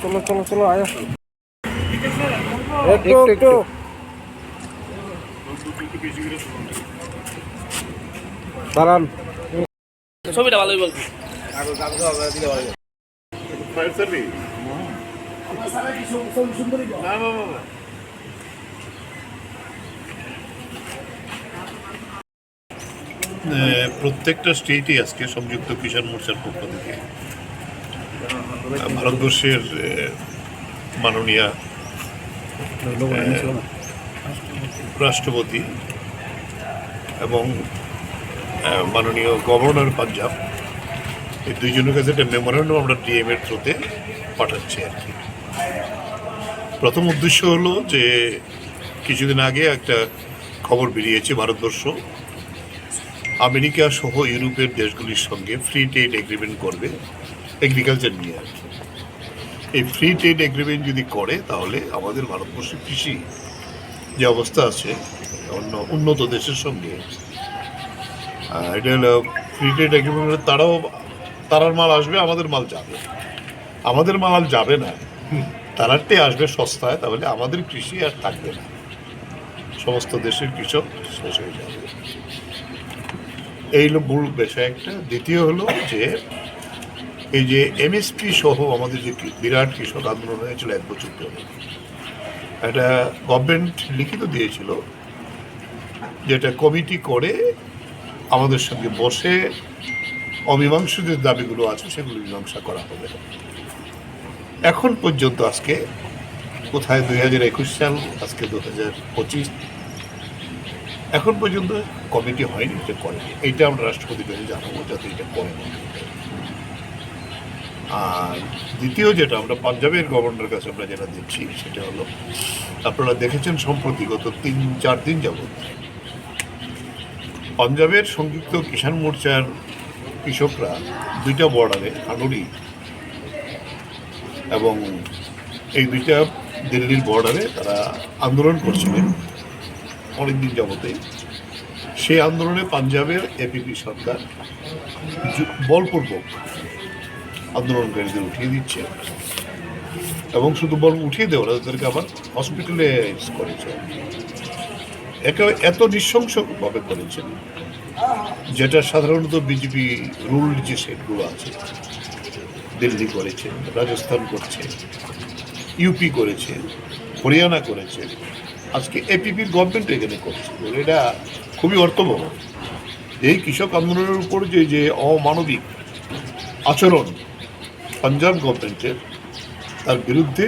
চলো চলো চলো আয়। একটু একটু দাঁড়ান। ছবিটা ভালোই বলছি। প্রত্যেকটা স্টেটই আজকে সংযুক্ত কিষাণ মোর্চার পক্ষ থেকে। ভারতবর্ষের মাননীয় রাষ্ট্রপতি এবং মাননীয় গভর্নর পাঞ্জাব, এই দুইজনের কাছে একটা মেমোরেন্ডাম আমরা ডিএম এর থ্রুতে পাঠাচ্ছি আর কি। প্রথম উদ্দেশ্য হলো যে কিছুদিন আগে একটা খবর বেরিয়েছে ভারতবর্ষ। আমেরিকা সহ ইউরোপের দেশগুলির সঙ্গে ফ্রি ট্রেড এগ্রিমেন্ট করবে এগ্রিকালচার নিয়ে আর কি। এই ফ্রি ট্রেড এগ্রিমেন্ট যদি করে, তাহলে আমাদের ভারতবর্ষের কৃষি যে অবস্থা আছে, অন্য উন্নত দেশের সঙ্গে এটা হলো ফ্রি ট্রেড তারাও, তারার মাল আসবে, আমাদের মাল যাবে। আমাদের মাল আর যাবে না। তারারটে আসবে সস্তায়, তাহলে আমাদের কৃষি আর থাকবে না। সমস্ত দেশের কৃষক শেষ হয়ে যাবে। এই হলো মূল বিষয় একটা। দ্বিতীয় হলো যে, এই যে এমএসপি সহ আমাদের যে বিরাট কৃষক আন্দোলন হয়েছিল এক বছর ধরে। একটা গভর্নমেন্ট লিখিত দিয়েছিল, যেটা কমিটি করে আমাদের সঙ্গে বসে অমীমাংস যে দাবিগুলো আছে, সেগুলো মীমাংসা করা হবে। এখন পর্যন্ত আজকে কোথায় দুই হাজার একুশ সাল, আজকে দু হাজার পঁচিশ। এখন পর্যন্ত কমিটি হয়নি, এটা করেনি। এইটা আমরা রাষ্ট্রপতির কাছে জানাব যাতে এটা করে। আর দ্বিতীয় যেটা আমরা পাঞ্জাবের গভর্নর কাছে আমরা যেটা দিচ্ছি, সেটা হলো, আপনারা দেখেছেন সম্প্রতি গত তিন, চার দিন যাবত পাঞ্জাবের সংযুক্ত কিষাণ মোর্চার কৃষকরা দুইটা বর্ডারে আনুরি এবং এই দুইটা দিল্লির বর্ডারে তারা আন্দোলন করছিলেন অনেকদিন যাবতে। সেই আন্দোলনে পাঞ্জাবের এপিপি সরকার বলপূর্বক আন্দোলনকারীদের উঠিয়ে দিচ্ছে এবং শুধু বল উঠিয়ে দেওয়া তাদেরকে আবার হসপিটালে করেছে একেবারে এত নৃশংসভাবে করেছেন, যেটা সাধারণত বিজেপি রুল যে সেটগুলো আছে, দিল্লি করেছে, রাজস্থান করছে ইউপি করেছে, হরিয়ানা করেছে, আজকে এপিপির গভর্নমেন্ট এখানে করছে। এটা খুবই অর্থবহ। এই কৃষক আন্দোলনের উপর যে যে অমানবিক আচরণ, পাঞ্জাব গভর্নমেন্টের তার বিরুদ্ধে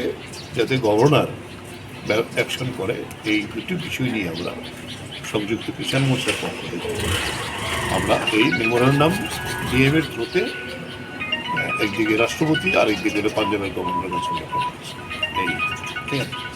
যাতে গভর্নর অ্যাকশন করে, এই দুটি বিষয় নিয়ে আমরা সংযুক্ত কিষাণ মোর্চার পক্ষ থেকে আমরা এই মেমোরান্ডাম ডিএম এর থ্রুতে একদিকে রাষ্ট্রপতি আর একদিকে পাঞ্জাবের গভর্নরের কাছে এই। ঠিক আছে।